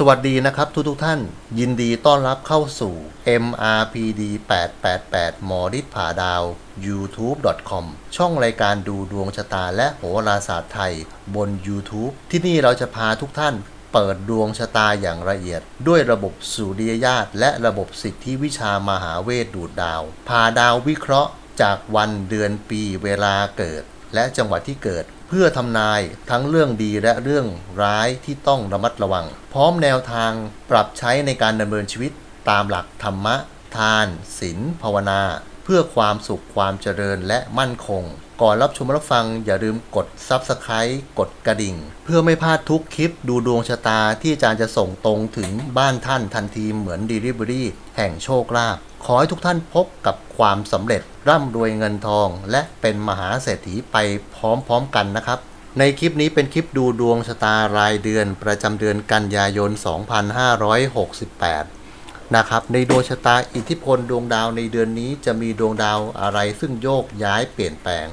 สวัสดีนะครับทุกทุกท่าน ยินดีต้อนรับเข้าสู่ MRPD 888หมอฤทธิ์ผาดาว youtube.com ช่องรายการดูดวงชะตาและโหราศาสตร์ไทยบน YouTube ที่นี่เราจะพาทุกท่านเปิดดวงชะตาอย่างละเอียด ด้วยระบบสุริยญาตและระบบสิทธิวิชามหาเวทดูดดาว พาดาววิเคราะห์จากวันเดือนปีเวลาเกิด และจังหวัดที่เกิด เพื่อทำนายทั้งเรื่องดีและเรื่องร้ายที่ต้องระมัดระวัง พร้อมแนวทางปรับใช้ในการดำเนินชีวิตตามหลักธรรมะ ทานศีลภาวนา เพื่อความสุขความเจริญและมั่นคง ก่อนรับชมรับฟังอย่าลืมกด Subscribe กดกระดิ่ง เพื่อไม่พลาดทุกคลิปดูดวงชะตาที่อาจารย์จะส่งตรงถึงบ้านท่านทันทีเหมือน Delivery แห่งโชคลาภ ขอให้ทุกท่านพบกับความสำเร็จร่ำรวยเงินทอง และเป็นมหาเศรษฐีไปพร้อมๆกันนะครับ ในคลิปนี้เป็นคลิปดูดวงชะตารายเดือนประจำเดือนกันยายน 2568 นะครับ ในดวงชะตาอิทธิพลดวงดาวในเดือนนี้จะมีดวงดาวอะไรซึ่งโยกย้ายเปลี่ยนแปลง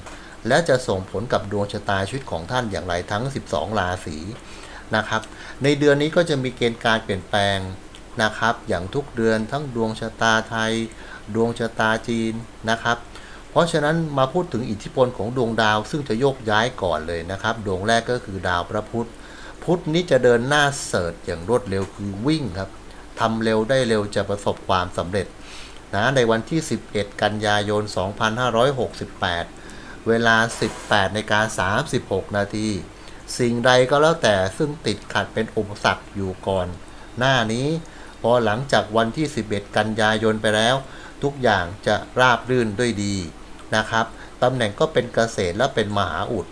และจะส่งผลกับดวงชะตาชีวิตของท่านอย่างไรทั้ง 12 ราศีนะครับ ในเดือนนี้ก็จะมีเกณฑ์การเปลี่ยนแปลง นะครับ อย่างทุกเดือนทั้งดวงชะตาไทย ดวงชะตาจีนนะครับ เพราะฉะนั้นมาพูดถึงอิทธิพลของดวงดาวซึ่งจะโยกย้ายก่อนเลยนะครับ ดวงแรกก็คือดาวพระพุธ พุธนี้จะเดินหน้าเสิร์ชอย่างรวดเร็วคือวิ่งครับทำเร็วได้เร็วจะประสบความสำเร็จนะในวันที่ 11 กันยายน 2568 เวลา 18นาฬิกา36 นาที สิ่งใดก็แล้วแต่ซึ่งติดขัดเป็นอุปสรรคอยู่ก่อน หน้านี้ อหลังจากวันที่ 11 กันยายนไปแล้ว ทุกอย่างจะราบรื่นด้วยดีนะครับตำแหน่งก็เป็นเกษตรและเป็นมหาอุด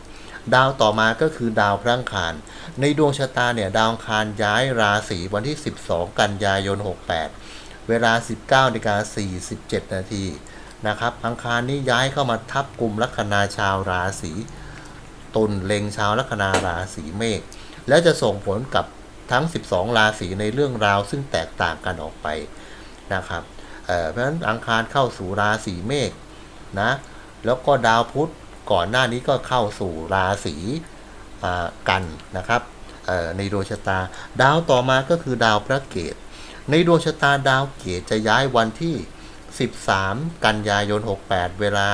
ดาวต่อมาก็คือดาวพระอังคาร ในดวงชะตาเนี่ยดาวอังคารย้ายราศีวันที่ 12 กันยายน 68 เวลา 19นาฬิกา47 นาทีนะครับอังคารนี้ย้ายเข้ามาทับกลุ่มลัคนาชาวราศีตุลเล็งชาวลัคนาราศีเมษและจะส่งผลกับ ทั้ง 12 ราศีในเรื่องราวซึ่งแตกต่างกันออกไปนะครับเเพราะฉะนั้นอังคารเข้าสู่ราศีเมษนะแล้วก็ดาวพุธก่อนหน้านี้ก็เข้าสู่ราศีกันนะครับในดวงชะตา ดาวต่อมาก็คือดาวพระเกตในดวงชะตาดาวเกตจะย้ายวันที่ 13 กันยายน 68 เวลา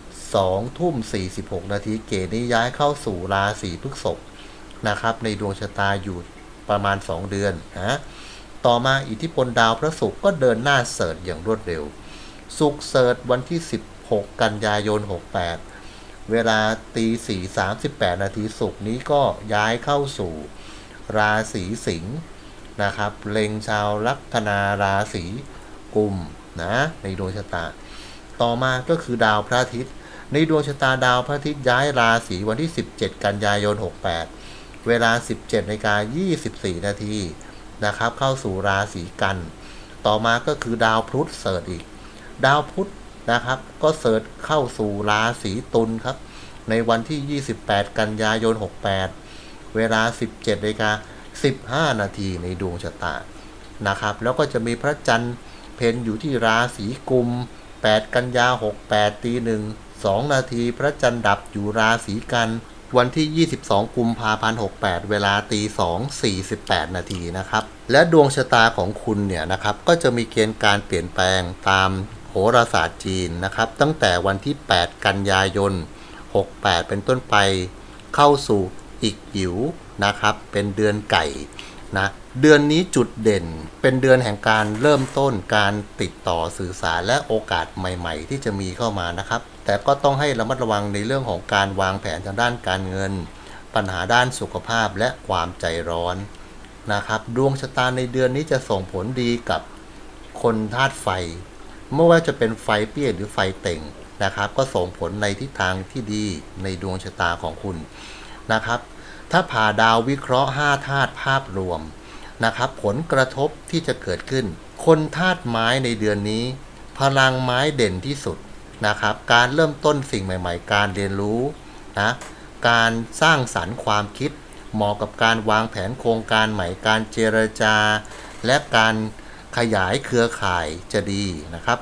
2ทุ่ม 46 นาทีเกตนี้ย้ายเข้าสู่ราศีพฤษภนะครับ ในดวงชะตาอยู่ ประมาณ 2 เดือนนะต่อมาอิทธิพลดาวพระศุกร์ก็เดินหน้าเสิร์ชอย่างรวดเร็วสุกร์เสิร์ชวันที่ 16 กันยายน 68 เวลาตี4 38นาทีสุกร์นี้ก็ย้ายเข้าสู่ ราศีสิงห์นะครับ เล็งชาวลัคนาราศีกุมนะในดวงชะตา ต่อมาก็คือดาวพระอาทิตย์ ในดวงชะตาดาวพระอาทิตย์ย้ายราศีวันที่ 17 กันยายน 68 เวลา 17นาฬิกา24 นาทีนะครับ เข้าสู่ราศีกัน ต่อมาก็คือดาวพุธเสิร์ชอีก ดาวพุธนะครับ ก็เสิร์ชเข้าสู่ราศีตุลครับ ในวันที่ 28 กันยายน 68 เวลา 17นาฬิกา15 นาทีในดวงชะตานะครับ แล้วก็จะมีพระจันทร์เพนอยู่ที่ราศีกุม 8 กันยา 68ตีหนึ่ง2นาที พระจันทร์ดับอยู่ราศีกัน วันที่ 22 กุมภาพันธ์68 เวลาตี2 48 นาทีนะครับ และดวงชะตาของคุณเนี่ยนะครับ ก็จะมีเกณฑ์การเปลี่ยนแปลงตามโหราศาสตร์จีนนะครับ ตั้งแต่วันที่ 8 กันยายน 68 เป็นต้นไป เข้าสู่อีกหิวนะครับ เป็นเดือนไก่นะ เดือนนี้จุดเด่น เป็นเดือนแห่งการเริ่มต้นการติดต่อสื่อสารและโอกาสใหม่ ๆ ที่จะมีเข้ามานะครับ แต่ก็ต้องให้ระมัดระวังในเรื่องของการวางแผนทางด้านการเงิน ปัญหาด้านสุขภาพและความใจร้อนนะครับดวงชะตาในเดือนนี้จะส่งผลดีกับคนธาตุไฟไม่ว่าจะเป็นไฟเปี้ยหรือไฟเต่งนะครับ ก็ส่งผลในทิศทางที่ดีในดวงชะตาของคุณนะครับ ถ้าผ่าดาววิเคราะห์ 5 ธาตุภาพรวม นะครับ ผลกระทบที่จะเกิดขึ้น คนธาตุไม้ในเดือนนี้ พลังไม้เด่นที่สุดนะครับ การเริ่มต้นสิ่งใหม่ ๆ การเรียนรู้นะการสร้างสรรค์ความคิด เหมาะกับการวางแผนโครงการใหม่ การเจรจา และการขยายเครือข่ายจะดีนะครับ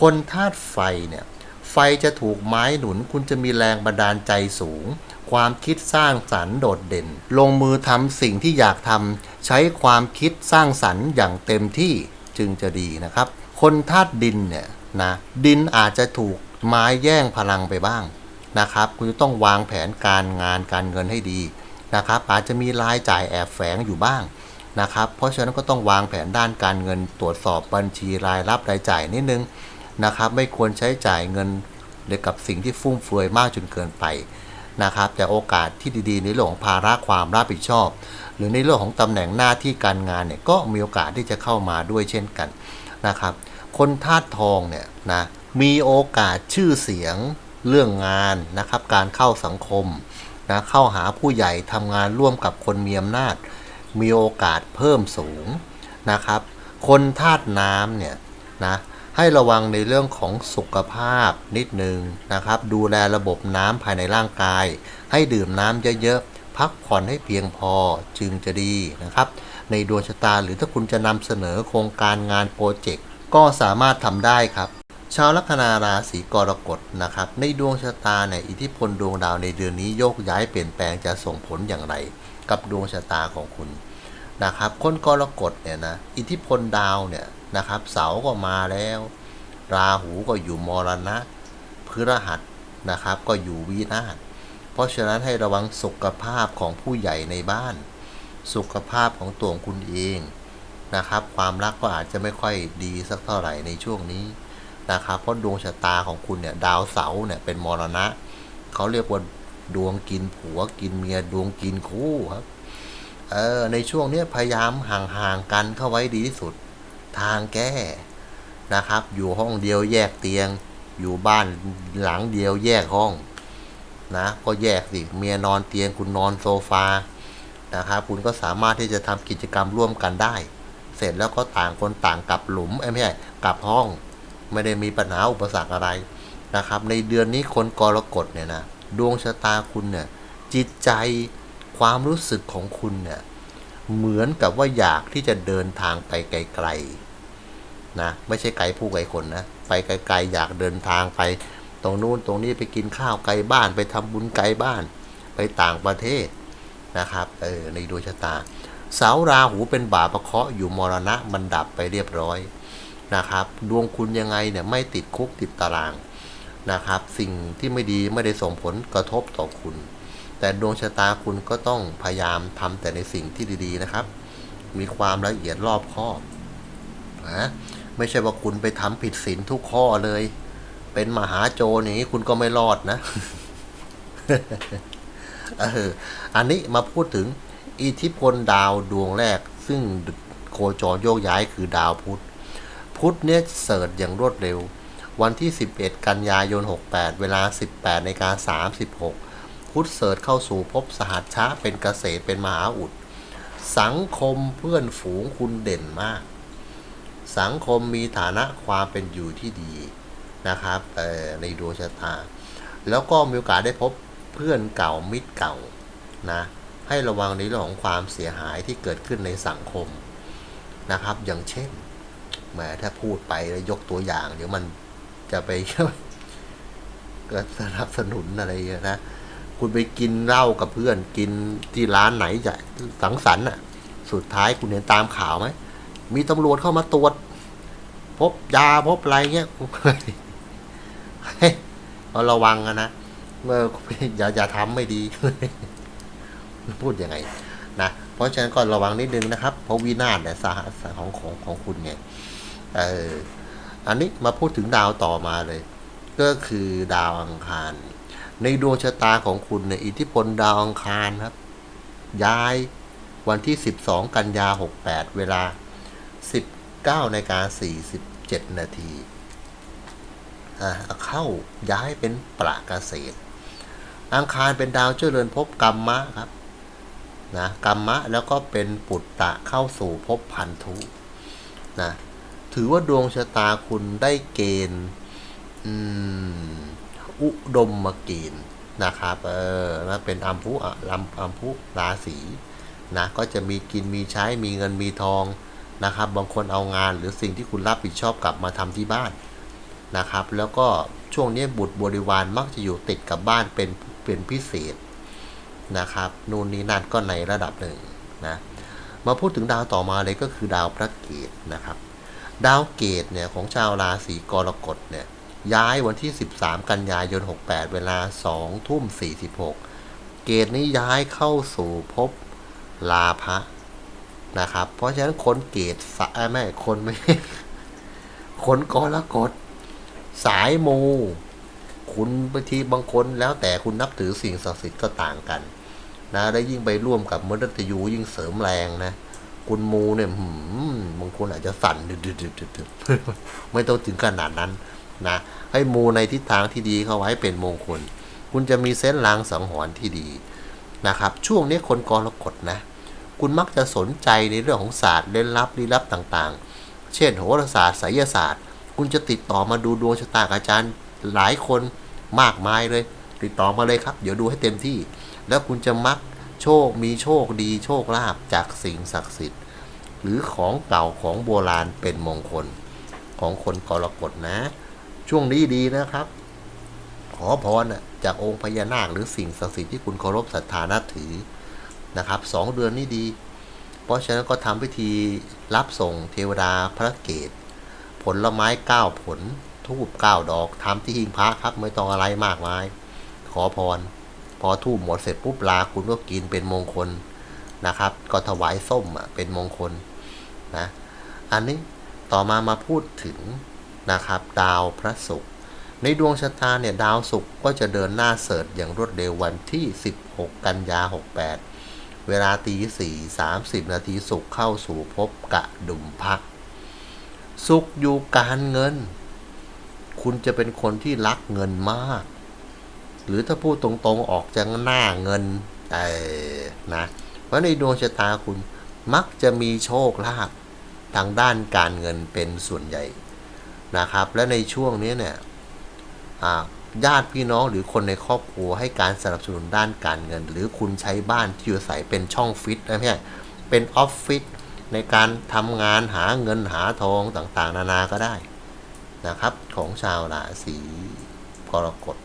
คนธาตุไฟเนี่ย ไฟจะถูกไม้หนุนคุณจะมีแรงบันดาลใจสูง ความคิดสร้างสรรค์โดดเด่น ลงมือทำสิ่งที่อยากทำใช้ความคิดสร้างสรรค์อย่างเต็มที่จึงจะดีนะครับ คนธาตุดินเนี่ยนะดินอาจจะถูกไม้แย่งพลังไปบ้างนะครับ คุณจะต้องวางแผนการงานการเงินให้ดีนะครับ อาจจะมีรายจ่ายแอบแฝงอยู่บ้างนะครับ เพราะฉะนั้นก็ต้องวางแผนด้านการเงินตรวจสอบบัญชีรายรับรายจ่ายนิดนึง นะครับ ไม่ควรใช้จ่ายเงินเกี่ยวกับสิ่งที่ฟุ่มเฟือยมากจนเกินไปนะครับแต่โอกาสที่ดีๆ ในเรื่องของภาระความรับผิดชอบ หรือในเรื่องของตำแหน่งหน้าที่การงานเนี่ยก็มีโอกาสที่จะเข้ามาด้วยเช่นกันนะครับ คนธาตุทองเนี่ยนะมีโอกาสชื่อเสียงเรื่องงานนะครับ การเข้าสังคมนะเข้าหาผู้ใหญ่ทำงานร่วมกับคนมีอำนาจ มีโอกาสเพิ่มสูงนะครับ คนธาตุน้ำเนี่ยนะ ให้ระวังในเรื่องของสุขภาพนิดนึงนะครับ ดูแลระบบน้ำภายในร่างกาย ให้ดื่มน้ำเยอะๆ พักผ่อนให้เพียงพอจึงจะดีนะครับ ในดวงชะตาหรือถ้าคุณจะนำเสนอโครงการงานโปรเจกต์ก็สามารถทำได้ครับชาวลัคนาราศีกรกฎนะครับ ในดวงชะตาเนี่ยอิทธิพลดวงดาวในเดือนนี้โยกย้ายเปลี่ยนแปลงจะส่งผลอย่างไร กับดวงชะตาของคุณนะครับ คนกรกฎเนี่ยนะอิทธิพลดาวเนี่ย นะครับ เสาก็มาแล้ว ราหูก็อยู่มรณะพฤหัสนะครับ ก็อยู่วินาศเพราะฉะนั้นให้ระวังสุขภาพของผู้ใหญ่ในบ้าน สุขภาพของตัวคุณเองนะครับ ความรักก็อาจจะไม่ค่อยดีสักเท่าไหร่ในช่วงนี้นะครับ เพราะดวงชะตาของคุณเนี่ยดาวเสาร์เนี่ยเป็นมรณะเขาเรียกว่าดวงกินผัวกินเมียดวงกินคู่ครับเออในช่วงนี้พยายามห่างๆกันเข้าไว้ดีที่สุด ทางแก้นะครับ อยู่ห้องเดียวแยกเตียง อยู่บ้านหลังเดียวแยกห้องนะก็แยกสิเมียนอนเตียงคุณนอนโซฟานะครับคุณก็สามารถที่จะทำกิจกรรมร่วมกันได้ เสร็จแล้วก็ต่างคนต่างกลับหลุมไม่ใช่กลับห้อง ไม่ได้มีปัญหาอุปสรรคอะไรนะครับ ในเดือนนี้คนกรกฎเนี่ยนะดวงชะตาคุณเนี่ยจิตใจความรู้สึกของคุณเนี่ยเหมือนกับว่าอยากที่จะเดินทางไปไกลๆ นะไม่ใช่ไกลผู้ไกลคนนะไปไกลๆอยากเดินทางไป ตรงนู้นตรงนี้ไปกินข้าวไกลบ้านไปทำบุญไกลบ้าน ไปต่างประเทศนะครับเออในดวงชะตาเสาราหูเป็นบาปะเคาะอยู่มรณะมันดับไปเรียบร้อยนะครับ ดวงคุณยังไงเนี่ยไม่ติดคุกติดตารางนะครับ สิ่งที่ไม่ดีไม่ได้ส่งผลกระทบต่อคุณ แต่ดวงชะตาคุณก็ต้องพยายามทำแต่ในสิ่งที่ดีๆนะครับ มีความละเอียดรอบคอบนะ ไม่ใช่ว่าคุณไปทำผิดศีลทุกข้อเลย เป็นมหาโจรอย่างนี้คุณก็ไม่รอดนะเอออันนี้มาพูดถึงอิทธิพลดาวดวงแรก ซึ่งโคจรโยกย้ายคือดาวพุธ พุธเนี่ยเสิร์ชอย่างรวดเร็ว วันที่ 11 กันยายน 68 เวลา 18ในการ36 พุธเสิร์ชเข้าสู่ภพสหัชชะเป็นเกษตรเป็นมหาอุด สังคมเพื่อนฝูงคุณเด่นมาก สังคมมีฐานะความเป็นอยู่ที่ดีนะครับในดวงชะตา แล้วก็มีโอกาสได้พบเพื่อนเก่ามิตรเก่านะให้ระวังในเรื่องของความเสียหายที่เกิดขึ้นในสังคมนะครับ อย่างเช่นแหมถ้าพูดไปแล้วยกตัวอย่าง เดี๋ยวมันจะไปก็สนับสนุนอะไรนะคุณไปกินเหล้ากับเพื่อนกินที่ร้านไหนจะสังสรรค์อะ สุดท้ายคุณเห็นตามข่าวไหม มีตำรวจเข้ามาตรวจ พบยาพบอะไรเงี้ยให้ยเอาระวังนะเมื่ออย่าอย่าทำไม่ดี พูดยังไงนะเพราะฉะนั้นก็ระวังนิดนึงนะครับ เพราะวินาศเนี่ยสาหัสของของของคุณไงเอออันนี้มาพูดถึงดาวต่อมาเลย ก็คือดาวอังคาร ในดวงชะตาของคุณเนี่ยอิทธิพลดาวอังคารครับ ย้ายวันที่ 12 กันยา 68 เวลา 19นาฬิกา47 นาทีเข้าย้ายเป็นประเกษตร อังคารเป็นดาวเจริญภพกรรมะครับนะกรรมะแล้วก็เป็นปุตตะเข้าสู่ภพพันธุนะถือว่าดวงชะตาคุณได้เกณฑ์อุดมมาเกณฑ์นะครับ เออนะเป็นอัมพุอะลำอัมพุราศีนะก็จะมีกินมีใช้มีเงินมีทอง นะครับ บางคนเอางานหรือสิ่งที่คุณรับผิดชอบกลับมาทำที่บ้านนะครับ แล้วก็ช่วงนี้บุตรบริวารมักจะอยู่ติดกับบ้านเป็นเป็นพิเศษนะครับนู่นนี่นั่นก็ในระดับหนึ่งนะมาพูดถึงดาวต่อมาเลยก็คือดาวพระเกตนะครับ ดาวเกตเนี่ยของชาวราศีกรกฎเนี่ยย้ายวันที่ 13 กันยายน 68 เวลา 2 ทุ่ม 46 เกตนี้ย้ายเข้าสู่ภพลาภะ นะครับ เพราะฉะนั้นคนเกตสะเอ้ยไม่คนไม่คนกรกฎสายมูคุณบางทีบางคนแล้วแต่คุณนับถือสิ่งศักดิ์สิทธิ์ก็ต่างกันนะได้ยิ่งไปร่วมกับมฤตยูยิ่งเสริมแรงนะ คุณมูเนี่ยหืมบางคนอาจจะสั่นดึดๆๆๆไม่ต้องถึงขนาดนั้นนะ ให้มูในทิศทางที่ดีเข้าไว้เป็นมงคล คุณจะมีเส้นลางสังหรณ์ที่ดีนะครับ ช่วงนี้คนกรกฎนะ คุณมักจะสนใจในเรื่องของศาสตร์เล่นลับลี้ลับต่างๆ เช่นโหราศาสตร์ไสยศาสตร์ คุณจะติดต่อมาดูดวงชะตากอาจารย์หลายคนมากมายเลย ติดต่อมาเลยครับ เดี๋ยวดูให้เต็มที่ แล้วคุณจะมักโชคมีโชคดีโชคลาภจากสิ่งศักดิ์สิทธิ์ หรือของเก่าของโบราณเป็นมงคล ของคนกรกฎนะ ช่วงนี้ดีนะครับ ขอพรจากองค์พญานาคหรือสิ่งศักดิ์สิทธิ์ที่คุณเคารพศรัทธานับถือ นะครับสองเดือนนี้ดี เพราะฉะนั้นก็ทำพิธีรับส่งเทวดาพระเกตผลไม้เก้าผลทูบเก้าดอกทำที่หิ้งพระครับไม่ต้องอะไรมากมาย ขอพร พอทูบหมดเสร็จปุ๊บลาคุณก็กินเป็นมงคลนะครับ ก็ถวายส้มอะเป็นมงคลนะอันนี้ต่อมามาพูดถึงนะครับดาวพระศุกร์ในดวงชะตาเนี่ยดาวศุกร์ก็จะเดินหน้าเสริฐอย่างรวดเร็ววันที่ 16 กันยา 68 เวลาตีสี่สามสิบนาทีศุกเข้าสู่ภพกะดุมพักศุขอยู่การเงิน คุณจะเป็นคนที่รักเงินมาก หรือถ้าพูดตรงๆออกจากหน้าเงินเออนะเพราะในดวงชะตาคุณมักจะมีโชคลาภทางด้านการเงินเป็นส่วนใหญ่นะครับ และในช่วงนี้เนี่ยอ่า ญาติพี่น้องหรือคนในครอบครัวให้การสนับสนุนด้านการเงิน หรือคุณใช้บ้านที่อยู่อาศัยเป็นช่องฟิตนะพี่เป็นออฟฟิศในการทำงานหาเงินหาทองต่างๆ นานาก็ได้นะครับ ของชาวราศีกรกฎ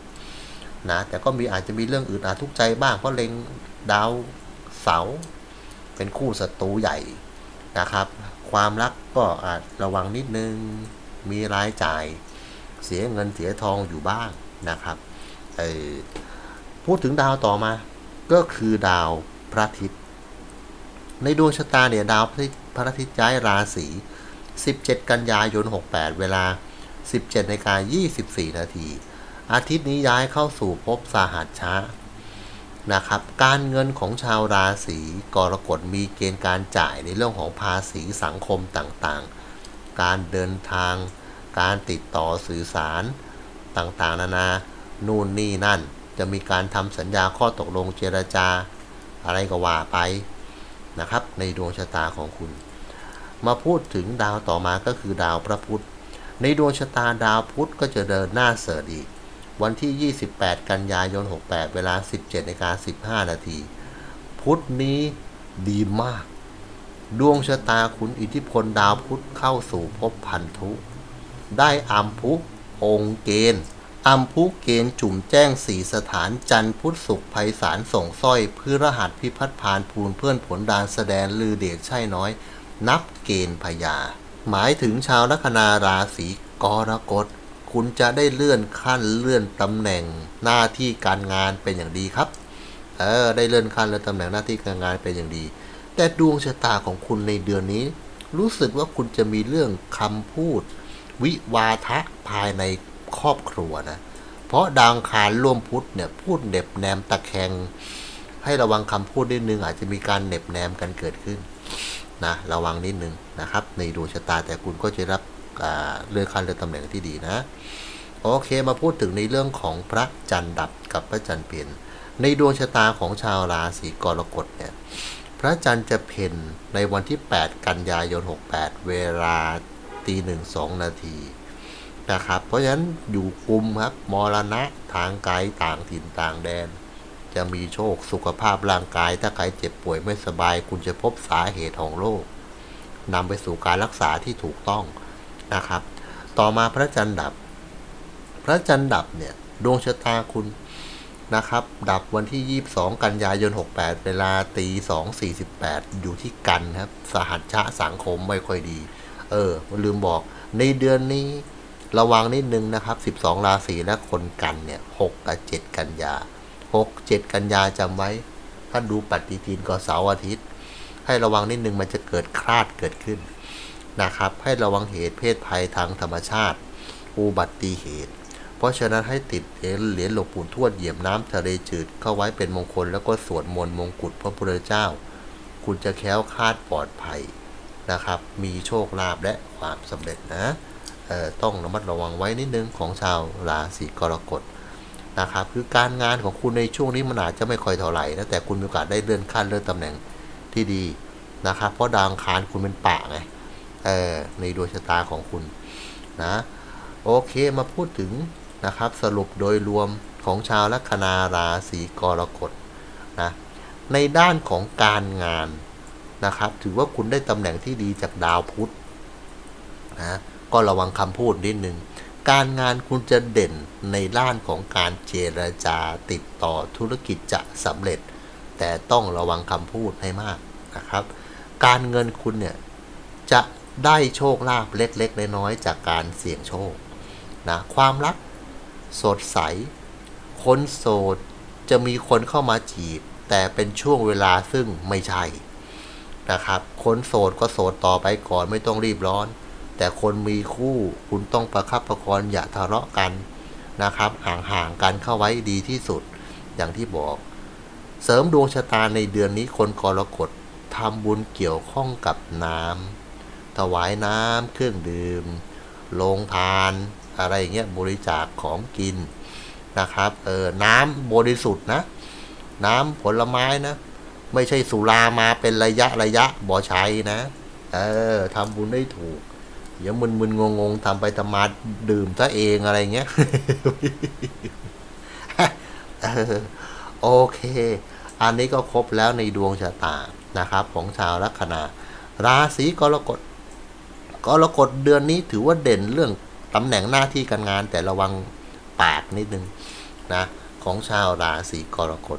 นะแต่ก็มีอาจจะมีเรื่องอื่นอาจทุกข์ใจบ้างเพราะเล็งดาวเสาร์เป็นคู่ศัตรูใหญ่นะครับ ความรักก็อาจระวังนิดนึงมีรายจ่าย เสียเงินเสียทองอยู่บ้าง นะครับเออพูดถึงดาวต่อมาก็คือดาวพระอาทิตย์ ในดวงชะตาเนี่ยดาวพระอาทิตย์ย้ายราศี 17 กันยายน 68 เวลา 17นกา24 นาที อาทิตย์นี้ย้ายเข้าสู่ภพสาหัสช้านะครับ การเงินของชาวราศีกรกฎมีเกณฑ์การจ่ายในเรื่องของภาษีสังคมต่างๆ การเดินทาง การติดต่อสื่อสาร ต่างๆ นานา นู่นนี่นั่น จะมีการทำสัญญาข้อตกลงเจรจา อะไรก็ว่าไปนะครับ ในดวงชะตาของคุณ มาพูดถึงดาวต่อมาก็คือดาวพระพุธ ในดวงชะตาดาวพุธก็จะเดินหน้าเสริฐอีก วันที่ 28 กันยายน 68 เวลา 17นาฬิกา15 นาที พุธนี้ดีมาก ดวงชะตาคุณอิทธิพลดาวพุธเข้าสู่ภพพันธุ ได้อัมพุ องค์เกณฑ์อัมพุเกณฑ์จุ่มแจ้งสีสถานจันพุทธศุกร์ไพศาลส่งสร้อยพฤหัสพิพัฒน์พานภูลเพื่อนผลดานแสดงลือเดชใช่น้อย นับเกณฑ์พยา หมายถึงชาวลัคนาราศีกรกฎ คุณจะได้เลื่อนขั้นเลื่อนตำแหน่งหน้าที่การงานเป็นอย่างดีครับ เออได้เลื่อนขั้นเลื่อนตำแหน่งหน้าที่การงานเป็นอย่างดี แต่ดวงชะตาของคุณในเดือนนี้ รู้สึกว่าคุณจะมีเรื่องคำพูด วิวาทะภายในครอบครัวนะ เพราะดาวังคารร่วมพุธเนี่ยพูดเหน็บแนมตะแคง ให้ระวังคำพูดนิดนึง อาจจะมีการเน็บแนมกันเกิดขึ้นนะระวังนิดนึงนะครับ ในดวงชะตาแต่คุณก็จะรับเลื่อนขั้นเลื่อนตำแหน่งที่ดีนะ โอเคมาพูดถึงในเรื่องของพระจันทร์ดับกับพระจันทร์เปลี่ยนในดวงชะตาของชาวราศีกรกฎเนี่ยพระจันทร์จะเพ่นในวันที่ 8 กันยายน 68 เวลา ตีหนึ่งสองนาทีนะครับ เพราะฉะนั้นอยู่กลุ่มครับ มรณะทางไกลต่างถิ่นต่างแดน จะมีโชคสุขภาพร่างกาย ถ้าใครเจ็บป่วยไม่สบาย คุณจะพบสาเหตุของโรคนำไปสู่การรักษาที่ถูกต้องนะครับ ต่อมาพระจันทร์ดับ พระจันทร์ดับเนี่ยดวงชะตาคุณนะครับ ดับวันที่ 22 กันยายน 68 เวลาตี2.48 อยู่ที่กันครับ สหัชชะสังคมไม่ค่อยดี เออลืมบอก ในเดือนนี้ระวังนิดนึงนะครับ 12 ราศีและคนกันเนี่ย 6 กับ 7 กันยา 6 7 กันยาจำไว้ ถ้าดูปฏิทินก็เสาร์อาทิตย์ ให้ระวังนิดนึงมันจะเกิดคลาดเกิดขึ้นนะครับ ให้ระวังเหตุเพศภัยทางธรรมชาติ อุบัติเหตุ เพราะฉะนั้นให้ติดเหรียญหรียญหลวงปู่ทวดเหยียบน้ำทะเลจืดเข้าไว้เป็นมงคลแล้วก็สวดมนต์มงกุฎพระพุทธเจ้า คุณจะแคล้วคลาดปลอดภัย นะครับ มีโชคลาภและความสำเร็จนะต้องระมัดระวังไว้นิดนึงของชาวราศีกรกฎนะครับคือการงานของคุณในช่วงนี้มันอาจจะไม่ค่อยเท่าไหร่นะแต่คุณมีโอกาสได้เลื่อนขั้นเลื่อนตำแหน่งที่ดีนะครับ เพราะดาวอังคารคุณเป็นปะไงเออในดวงชะตาของคุณนะโอเคมาพูดถึงนะครับสรุปโดยรวมของชาวลัคนาราศีกรกฎนะในด้านของการงาน นะครับ ถือว่าคุณได้ตำแหน่งที่ดีจากดาวพุธนะก็ระวังคำพูดนิดนึงการงานคุณจะเด่นในด้านของการเจรจาติดต่อธุรกิจจะสำเร็จ แต่ต้องระวังคำพูดให้มากนะครับ การเงินคุณเนี่ยจะได้โชคลาภเล็กๆน้อยๆจากการเสี่ยงโชคนะความรักสดใส คนโสดจะมีคนเข้ามาจีบ แต่เป็นช่วงเวลาซึ่งไม่ใช่ นะครับ คนโสดก็โสดต่อไปก่อนไม่ต้องรีบร้อน แต่คนมีคู่คุณต้องประคับประคองอย่าทะเลาะกันนะครับ ห่างๆกันเข้าไว้ดีที่สุด อย่างที่บอก เสริมดวงชะตาในเดือนนี้คนกรกฎทำบุญเกี่ยวข้องกับน้ำถวายน้ำเครื่องดื่มโรงทาน อะไรอย่างเงี้ยบริจาคของกินนะครับ เออน้ำบริสุทธิ์นะ น้ำผลไม้นะ ไม่ใช่สุรามาเป็นระยะระยะบ่อใช้นะ เออทำบุญได้ถูกอย่ามึนมึนงงงทำไปทำมาดื่มซะเองอะไรเงี้ยออโอเค อันนี้ก็ครบแล้วในดวงชะตานะครับ ของชาวลัคนา ราศีกรกฎกรกฎเดือนนี้ถือว่าเด่นเรื่องตำแหน่งหน้าที่การงานแต่ระวังปากนิดนึงนะ ของชาวราศีกรกฎ